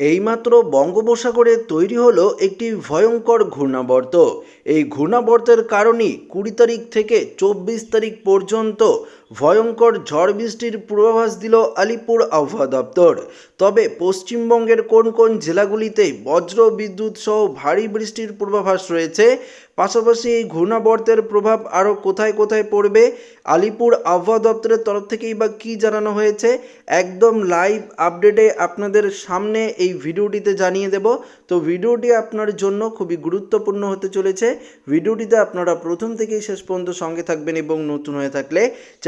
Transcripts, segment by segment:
এইমাত্র বঙ্গোপসাগরে তৈরি হলো একটি ভয়ঙ্কর ঘূর্ণাবর্ত। এই ঘূর্ণাবর্তের কারণেই কুড়ি তারিখ থেকে চব্বিশ তারিখ পর্যন্ত ভয়ঙ্কর ঝড় বৃষ্টির পূর্বাভাস দিল আলিপুর আবহাওয়া দপ্তর। তবে পশ্চিমবঙ্গের কোন কোন জেলাগুলিতে বজ্র বিদ্যুৎ সহ ভারী বৃষ্টির পূর্বাভাস রয়েছে, পাশাপাশি এই ঘূর্ণাবর্তের প্রভাব আরও কোথায় কোথায় পড়বে, আলিপুর আবহাওয়া দপ্তরের তরফ থেকেই বা কী জানানো হয়েছে, একদম লাইভ আপডেটে আপনাদের সামনে এই ভিডিওটিতে জানিয়ে দেব। তো ভিডিওটি আপনার জন্য খুবই গুরুত্বপূর্ণ হতে চলেছে। ভিডিওটিতে আপনারা প্রথম থেকেই শেষ পর্যন্ত সঙ্গে থাকবেন এবং নতুন হয়ে থাকলে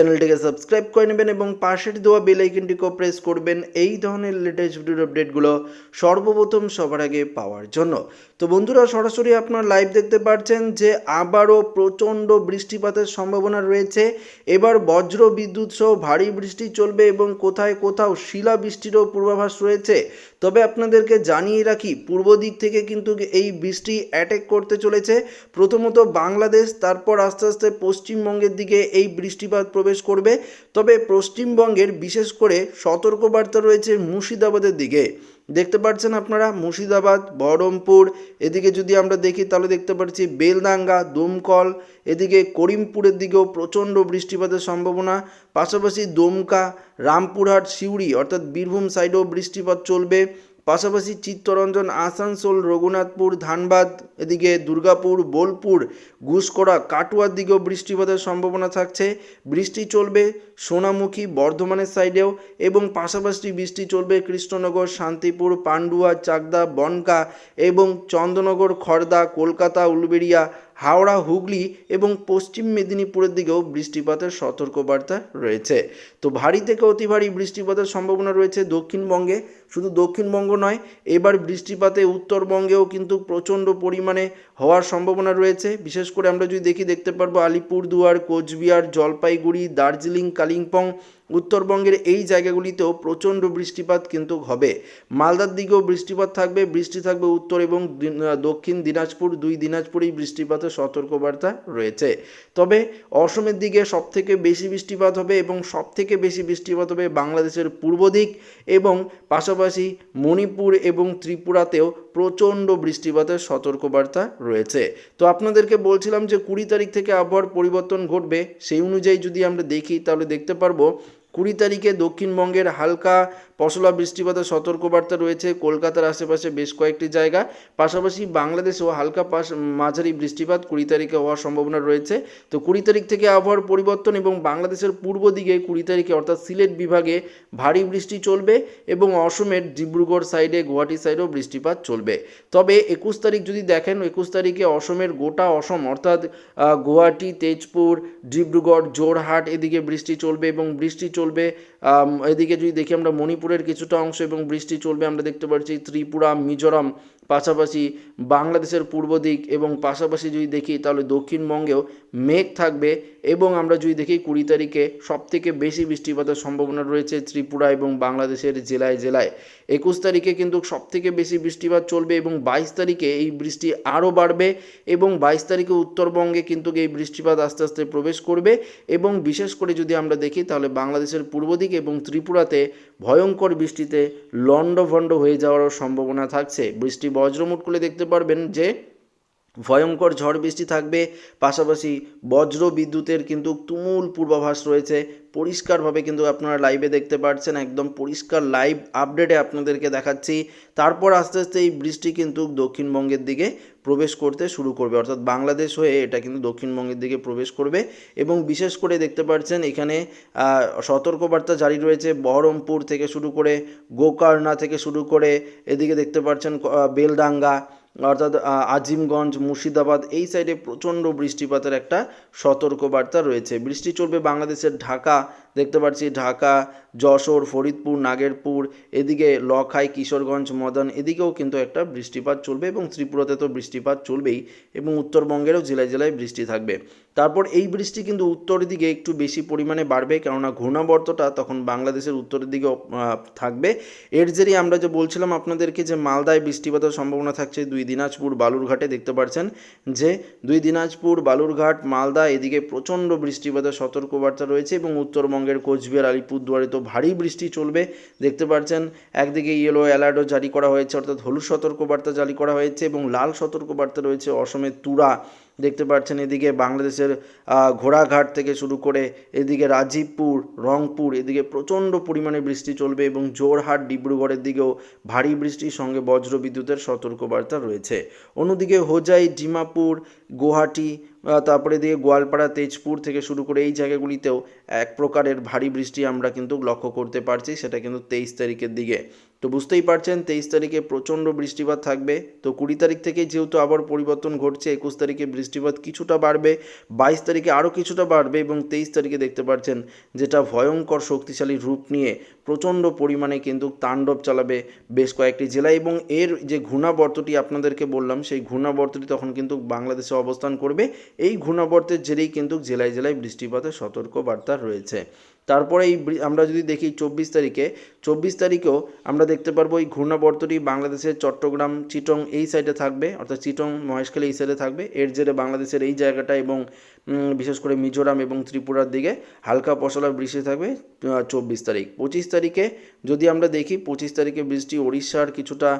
চ্যানেলটিকে সাবস্ক্রাইব করে নেবেন এবং পাশের দেওয়া বেল আইকনটিকেও প্রেস করবেন। এই ধরনের লেটেস্ট ভিডিওর আপডেটগুলো সর্বপ্রথম সবার আগে পাওয়ার জন্য। তো বন্ধুরা, সরাসরি আপনার লাইভ দেখতে পাচ্ছেন যে আবারও প্রচণ্ড বৃষ্টিপাতের সম্ভাবনা রয়েছে। এবার বজ্র বিদ্যুৎ সহ ভারী বৃষ্টি চলবে এবং কোথায় কোথাও শিলা বৃষ্টিরও পূর্বাভাস রয়েছে। তবে আপনাদেরকে জানিয়ে রাখি, পূর্ব দিক থেকে কিন্তু এই বৃষ্টি অ্যাটাক করতে চলেছে। প্রথমত বাংলাদেশ, তারপর আস্তে আস্তে পশ্চিমবঙ্গের দিকে এই বৃষ্টিপাত প্রবেশ করবে। তবে পশ্চিমবঙ্গের বিশেষ করে সতর্কবার্তা রয়েছে মুর্শিদাবাদের দিকে। দেখতে পাচ্ছেন আপনারা, মুর্শিদাবাদ, বহরমপুর, এদিকে যদি আমরা দেখি তাহলে দেখতে পাচ্ছি বেলদাঙ্গা দমকল, এদিকে করিমপুরের দিকেও প্রচণ্ড বৃষ্টিপাতের সম্ভাবনা। পাশাপাশি দমকা, রামপুরহাট, সিউড়ি অর্থাৎ বীরভূম সাইডেও বৃষ্টিপাত চলবে। পাশাপাশি চিত্তরঞ্জন, আসানসোল, রঘুনাথপুর, ধানবাদ, এদিকে দুর্গাপুর, বোলপুর ঘুষকরা কাটুয়ার দিকেও বৃষ্টিপাতের সম্ভাবনা থাকছে। বৃষ্টি চলবে সোনামুখী বর্ধমানের সাইডেও এবং পাশাপাশি বৃষ্টি চলবে কৃষ্ণনগর, শান্তিপুর, পান্ডুয়া, চাকদা বনকা এবং চন্দ্রনগর খড়দা কলকাতা, উলবেড়িয়া হাওড়া, হুগলি এবং পশ্চিম মেদিনীপুরের দিকেও বৃষ্টিপাতের সতর্কবার্তা রয়েছে। তো ভারী থেকে অতি ভারী বৃষ্টিপাতের সম্ভাবনা রয়েছে দক্ষিণবঙ্গে। শুধু দক্ষিণবঙ্গ নয়, এবার বৃষ্টিপাতে উত্তরবঙ্গেও কিন্তু প্রচণ্ড পরিমাণে হওয়ার সম্ভাবনা রয়েছে। বিশেষ করে আমরা যদি দেখি, দেখতে পারব আলিপুরদুয়ার, কোচবিহার, জলপাইগুড়ি, দার্জিলিং, কালিম্পং উত্তরবঙ্গের এই জায়গাগুলিতেও প্রচণ্ড বৃষ্টিপাত কিন্তু হবে। মালদার দিকেও বৃষ্টিপাত থাকবে, বৃষ্টি থাকবে উত্তর এবং দক্ষিণ দিনাজপুর, দুই দিনাজপুরেই বৃষ্টিপাতের সতর্কবার্তা রয়েছে। তবে অসমের দিকে সবথেকে বেশি বৃষ্টিপাত হবে এবং সবথেকে বেশি বৃষ্টিপাত হবে বাংলাদেশের পূর্ব দিক এবং পাশাপাশি মণিপুর এবং ত্রিপুরাতেও প্রচণ্ড বৃষ্টিপাতের সতর্কবার্তা রয়েছে। তো আপনাদেরকে বলছিলাম যে কুড়ি তারিখ থেকে আবহাওয়ার পরিবর্তন ঘটবে, সেই অনুযায়ী যদি আমরা দেখি তাহলে দেখতে পারব কুড়ি তারিখে দক্ষিণবঙ্গের হালকা পশলা বৃষ্টিপাতের সতর্কবার্তা রয়েছে। কলকাতার আশেপাশে বেশ কয়েকটি জায়গা। পাশাপাশি বাংলাদেশেও হালকা পাশ মাঝারি বৃষ্টিপাত কুড়ি তারিখে হওয়ার সম্ভাবনা রয়েছে। তো কুড়ি তারিখ থেকে আবহাওয়ার পরিবর্তন এবং বাংলাদেশের পূর্ব দিকে কুড়ি তারিখে অর্থাৎ সিলেট বিভাগে ভারী বৃষ্টি চলবে এবং অসমের ডিব্রুগড় সাইডে, গুয়াহাটি সাইডেও বৃষ্টিপাত চলবে। তবে একুশ তারিখ যদি দেখেন, একুশ তারিখে অসমের গোটা অসম অর্থাৎ গুয়াহাটি, তেজপুর, ডিব্রুগড় জোরহাট এদিকে বৃষ্টি চলবে এবং বৃষ্টি চলবে। এদিকে যদি দেখি আমরা মণিপুরের কিছুটা অংশ এবং বৃষ্টি চলবে, আমরা দেখতে পাচ্ছি ত্রিপুরা, মিজোরাম পাশাপাশি বাংলাদেশের পূর্ব দিক এবং পাশাপাশি যদি দেখি, তাহলে দক্ষিণবঙ্গেও মেঘ থাকবে এবং আমরা যদি দেখি কুড়ি তারিখে সবথেকে বেশি বৃষ্টিপাতের সম্ভাবনা রয়েছে ত্রিপুরা এবং বাংলাদেশের জেলায় জেলায়। একুশ তারিখে কিন্তু সবথেকে বেশি বৃষ্টিপাত চলবে এবং বাইশ তারিখে এই বৃষ্টি আরও বাড়বে এবং বাইশ তারিখে উত্তরবঙ্গে কিন্তু এই বৃষ্টিপাত আস্তে আস্তে প্রবেশ করবে এবং বিশেষ করে যদি আমরা দেখি, তাহলে বাংলাদেশের পূর্ব দিক এবং ত্রিপুরাতে ভয়ঙ্কর বৃষ্টিতে লণ্ডভণ্ড হয়ে যাওয়ারও সম্ভাবনা থাকছে। বৃষ্টি বজ্রমুট করলে দেখতে পারবেন যে ভয়ঙ্কর ঝড় বৃষ্টি থাকবে। পাশাপাশি বজ্র বিদ্যুতের কিন্তু তুমুল পূর্বাভাস রয়েছে। পরিষ্কারভাবে কিন্তু আপনারা লাইভে দেখতে পাচ্ছেন একদম পরিষ্কার লাইভ আপডেটে আপনাদেরকে দেখাচ্ছি। তারপর আস্তে আস্তে এই বৃষ্টি কিন্তু দক্ষিণবঙ্গের দিকে প্রবেশ করতে শুরু করবে। অর্থাৎ বাংলাদেশ হয়ে এটা কিন্তু দক্ষিণবঙ্গের দিকে প্রবেশ করবে এবং বিশেষ করে দেখতে পাচ্ছেন এখানে সতর্কবার্তা জারি রয়েছে বহরমপুর থেকে শুরু করে গোকর্ণা থেকে শুরু করে এদিকে দেখতে পাচ্ছেন বেলডাঙ্গা অর্থাৎ আজিমগঞ্জ, মুর্শিদাবাদ এই সাইডে প্রচণ্ড বৃষ্টিপাতের একটা সতর্কবার্তা রয়েছে। বৃষ্টি চলবে বাংলাদেশের ঢাকা, দেখতে পাচ্ছি ঢাকা, যশোর, ফরিদপুর, নাগেরপুর, এদিকে লখাই, কিশোরগঞ্জ, মদন, এদিকেও কিন্তু একটা বৃষ্টিপাত চলবে এবং ত্রিপুরাতে তো বৃষ্টিপাত চলবেই এবং উত্তরবঙ্গেরও জেলায় জেলায় বৃষ্টি থাকবে। তারপর এই বৃষ্টি কিন্তু উত্তরের দিকে একটু বেশি পরিমাণে বাড়বে, কেননা ঘূর্ণাবর্তটা তখন বাংলাদেশের উত্তরের দিকে থাকবে। এর জেরে আমরা যে বলছিলাম আপনাদেরকে যে মালদায় বৃষ্টিপাতের সম্ভাবনা থাকছে, দুই দিনাজপুর, বালুরঘাটে দেখতে পাচ্ছেন যে দুই দিনাজপুর, বালুরঘাট, মালদা এদিকে প্রচণ্ড বৃষ্টিপাতের সতর্কবার্তা রয়েছে এবং উত্তরবঙ্গের কোচবিহার, আলিপুরদুয়ারে তো ভারী বৃষ্টি চলবে। দেখতে পাচ্ছেন একদিকে ইয়েলো অ্যালার্টও জারি করা হয়েছে, অর্থাৎ হলুদ সতর্কবার্তা জারি করা হয়েছে এবং লাল সতর্কবার্তা রয়েছে অসমের তুরা। দেখতে পাচ্ছেন এদিকে বাংলাদেশের ঘোড়াঘাট থেকে শুরু করে এদিকে রাজীবপুর, রংপুর, এদিকে প্রচণ্ড পরিমাণে বৃষ্টি চলবে এবং জোরহাট, ডিব্রুগড়ের দিকেও ভারী বৃষ্টির সঙ্গে বজ্র বিদ্যুতের সতর্কবার্তা রয়েছে। অন্যদিকে হোজাই, ডিমাপুর, গুয়াহাটি তারপরে এদিকে গোয়ালপাড়া, তেজপুর থেকে শুরু করে এই জায়গাগুলিতেও এক প্রকারের ভারী বৃষ্টি আমরা কিন্তু লক্ষ্য করতে পারছি, সেটা কিন্তু তেইশ তারিখের দিকে। তো বুঝতেই পারছেন, তেইশ তারিখে প্রচণ্ড বৃষ্টিপাত থাকবে। তো কুড়ি তারিখ থেকে যেহেতু আবার পরিবর্তন ঘটছে, একুশ তারিখে বৃষ্টিপাত কিছুটা বাড়বে, বাইশ তারিখে আরও কিছুটা বাড়বে এবং তেইশ তারিখে দেখতে পাচ্ছেন যেটা ভয়ঙ্কর শক্তিশালী রূপ নিয়ে প্রচণ্ড পরিমাণে কিন্তু তাণ্ডব চালাবে বেশ কয়েকটি জেলায় এবং এর যে ঘূর্ণাবর্তটি আপনাদেরকে বললাম, সেই ঘূর্ণাবর্তটি তখন কিন্তু বাংলাদেশে অবস্থান করবে। এই ঘূর্ণাবর্তের জেরেই কিন্তু জেলায় জেলায় বৃষ্টিপাতের সতর্ক বার্তা রয়েছে। তারপরে এই আমরা যদি দেখি চব্বিশ তারিখে, চব্বিশ তারিখেও আমরা দেখতে পারব এই ঘূর্ণাবর্তটি বাংলাদেশের চট্টগ্রাম, চিটং এই সাইডে থাকবে, অর্থাৎ চিটং মহেশখালী এই সাইডে থাকবে। এর জেরে বাংলাদেশের এই জায়গাটা এবং বিশেষ করে মিজোরাম এবং ত্রিপুরার দিকে হালকা পশলা বৃষ্টি থাকবে চব্বিশ তারিখ। পঁচিশ তারিখে যদি আমরা দেখি, পঁচিশ তারিখে বৃষ্টি ওড়িশার কিছুটা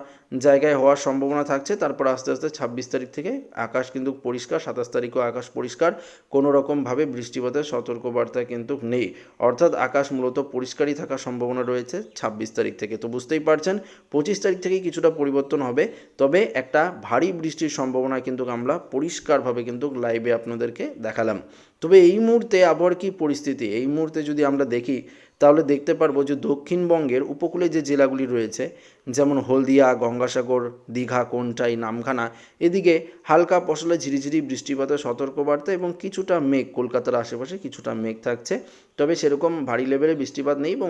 জায়গায় হওয়ার সম্ভাবনা থাকছে। তারপর আস্তে আস্তে ছাব্বিশ তারিখ থেকে আকাশ কিন্তু পরিষ্কার, সাতাশ তারিখও আকাশ পরিষ্কার। কোনো রকমভাবে বৃষ্টিপাতের সতর্কবার্তা কিন্তু নেই। অর্থাৎ আকাশ মূলত পরিষ্কারই থাকার সম্ভাবনা রয়েছে ছাব্বিশ তারিখ থেকে। তো বুঝতেই পারছেন, পঁচিশ তারিখ থেকে কিছুটা পরিবর্তন হবে। তবে একটা ভারী বৃষ্টির সম্ভাবনা কিন্তু আমরা পরিষ্কারভাবে কিন্তু লাইভে আপনাদেরকে দেখালাম তবে এই মুহূর্তে আবহাওয়ার কী পরিস্থিতি? এই মুহূর্তে যদি আমরা দেখি তাহলে দেখতে পারব যে দক্ষিণবঙ্গের উপকূলে যে জেলাগুলি রয়েছে, যেমন হলদিয়া, গঙ্গাসাগর, দীঘা, কোনটাই, নামখানা, এদিকে হালকা পশলা ঝিরিঝিরি বৃষ্টিপাতের সতর্কবার্তা এবং কিছুটা মেঘ, কলকাতার আশেপাশে কিছুটা মেঘ থাকছে। তবে সেরকম ভারী লেভেলে বৃষ্টিপাত নেই এবং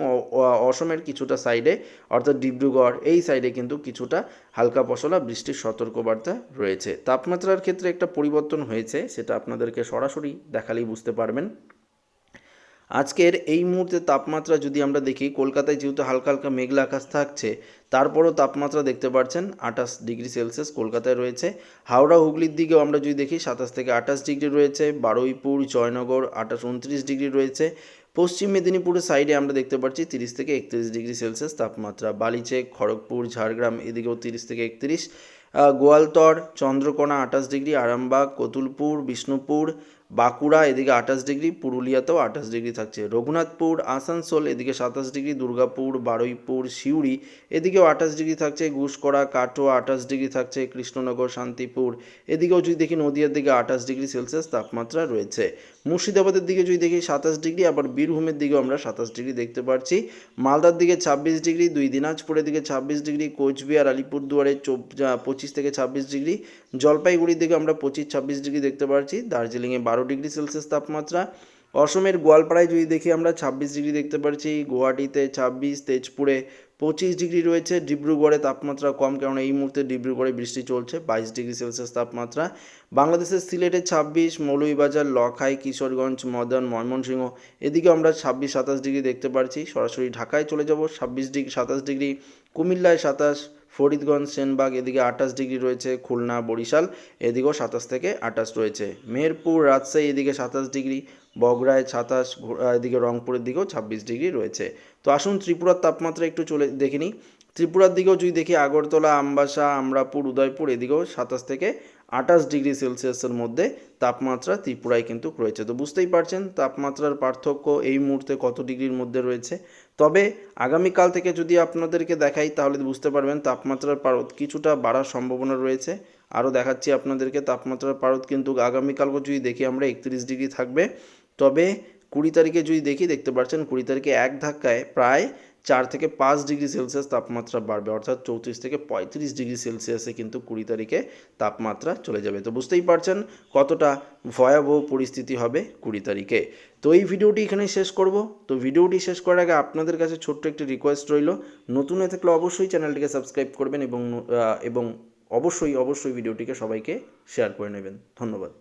অসমের কিছুটা সাইডে, অর্থাৎ ডিব্রুগড়, এই সাইডে কিন্তু কিছুটা হালকা পশলা বৃষ্টির সতর্কবার্তা রয়েছে। তাপমাত্রার ক্ষেত্রে একটা পরিবর্তন হয়েছে, সেটা আপনাদেরকে সরাসরি দেখালেই বুঝতে পারবেন। আজকের এই মুহূর্তে তাপমাত্রা যদি আমরা দেখি, কলকাতায় যেহেতু হালকা হালকা মেঘলা আকাশ থাকছে, তারপরও তাপমাত্রা দেখতে পাচ্ছেন আঠাশ ডিগ্রি সেলসিয়াস কলকাতায় রয়েছে। হাওড়া হুগলির দিকেও আমরা যদি দেখি, সাতাশ থেকে আঠাশ ডিগ্রি রয়েছে। বারুইপুর, জয়নগর, আঠাশ উনত্রিশ ডিগ্রি রয়েছে। পশ্চিম মেদিনীপুরের সাইডে আমরা দেখতে পাচ্ছি তিরিশ থেকে একত্রিশ ডিগ্রি সেলসিয়াস তাপমাত্রা। বালিচেক খড়গপুর, ঝাড়গ্রাম এদিকেও তিরিশ থেকে একত্রিশ। গোয়ালতর, চন্দ্রকোনা আঠাশ ডিগ্রি, আরামবাগ, কতুলপুর, বিষ্ণুপুর বাঁকুড়া, এদিকে আঠাশ ডিগ্রি, পুরুলিয়াতেও আঠাশ ডিগ্রি থাকছে। রঘুনাথপুর, আসানসোল, এদিকে সাতাশ ডিগ্রি, দুর্গাপুর, বারুইপুর, সিউড়ি, এদিকেও আঠাশ ডিগ্রি থাকছে। ঘুষকরা কাটোয়া, আঠাশ ডিগ্রি থাকছে। কৃষ্ণনগর, শান্তিপুর, এদিকেও যদি দেখি নদিয়ার দিকে আঠাশ ডিগ্রি সেলসিয়াস তাপমাত্রা রয়েছে। মুর্শিদাবাদের দিকে যদি দেখি সাতাশ ডিগ্রি, আবার বীরভূমের দিকেও আমরা সাতাশ ডিগ্রি দেখতে পাচ্ছি মালদার দিকে ছাব্বিশ ডিগ্রি, দুই দিনাজপুরের দিকে ছাব্বিশ ডিগ্রি, কোচবিহার, আলিপুরদুয়ারে পঁচিশ থেকে ছাব্বিশ ডিগ্রি। জলপাইগুড়ির দিকে আমরা পঁচিশ, ছাব্বিশ ডিগ্রি দেখতে পাচ্ছি দার্জিলিংয়ে বারো ডিগ্রি সেলসিয়াস তাপমাত্রা। অসমের গোয়ালপাড়ায় যদি দেখি আমরা, ছাব্বিশ ডিগ্রি দেখতে পাচ্ছি গুয়াহাটিতে ছাব্বিশ, তেজপুরে পঁচিশ ডিগ্রি রয়েছে। ডিব্রুগড়ে তাপমাত্রা কম কারণ এই মুহূর্তে ডিব্রুগড়ে বৃষ্টি চলছে, বাইশ ডিগ্রি সেলসিয়াস তাপমাত্রা। বাংলাদেশের সিলেটে ছাব্বিশ, মৌলভীবাজার, লখাই, কিশোরগঞ্জ, মদন, ময়মনসিংহ এদিকে আমরা ছাব্বিশ, সাতাশ ডিগ্রি দেখতে পাচ্ছি সরাসরি ঢাকায় চলে যাব, ছাব্বিশ ডিগ্রি, সাতাশ ডিগ্রি, কুমিল্লায় সাতাশ ফরিদগঞ্জ, সেনবাগ, এদিকে আঠাশ ডিগ্রি রয়েছে, খুলনা, বরিশাল, এদিকেও সাতাশ থেকে আঠাশ রয়েছে। মেহেরপুর, রাজশাহী, এদিকে সাতাশ ডিগ্রি, বগুড়ায় সাতাশ এদিকে রংপুরের দিকেও ছাব্বিশ ডিগ্রি রয়েছে। তো আসুন ত্রিপুরার তাপমাত্রা একটু চলে দেখে নিই। ত্রিপুরার দিকেও যদি দেখি, আগরতলা, আমবাসা, আমরাপুর, উদয়পুর, এদিকেও সাতাশ থেকে আঠাশ ডিগ্রি সেলসিয়াসের মধ্যে তাপমাত্রা ত্রিপুরায় কিন্তু রয়েছে। তো বুঝতেই পারছেন, তাপমাত্রার পার্থক্য এই মুহূর্তে কত ডিগ্রির মধ্যে রয়েছে? তবে আগামীকাল থেকে যদি আপনাদেরকে দেখাই, তাহলে বুঝতে পারবেন তাপমাত্রার পারদ কিছুটা বাড়ার সম্ভাবনা রয়েছে। আরও দেখাচ্ছি আপনাদেরকে তাপমাত্রার পারদ কিন্তু আগামীকালকে যদি দেখি আমরা একত্রিশ ডিগ্রি থাকবে। তবে কুড়ি তারিখে যদি দেখি, দেখতে পাচ্ছেন কুড়ি তারিখে এক ধাক্কায় প্রায় চার থেকে পাঁচ ডিগ্রি সেলসিয়াস তাপমাত্রা বাড়বে, অর্থাৎ চৌত্রিশ থেকে পঁয়ত্রিশ ডিগ্রি সেলসিয়াসে কিন্তু কুড়ি তারিখে তাপমাত্রা চলে যাবে। তো বুঝতেই পারছেন কতটা ভয়াবহ পরিস্থিতি হবে কুড়ি তারিখে। তো এই ভিডিওটি এখানেই শেষ করব। তো ভিডিওটি শেষ করার আগে আপনাদের কাছে ছোট্ট একটি রিকোয়েস্ট রইল, নতুন হয়ে থাকলে অবশ্যই চ্যানেলটিকে সাবস্ক্রাইব করবেন এবং এবং অবশ্যই অবশ্যই ভিডিওটিকে সবাইকে শেয়ার করে নেবেন। ধন্যবাদ।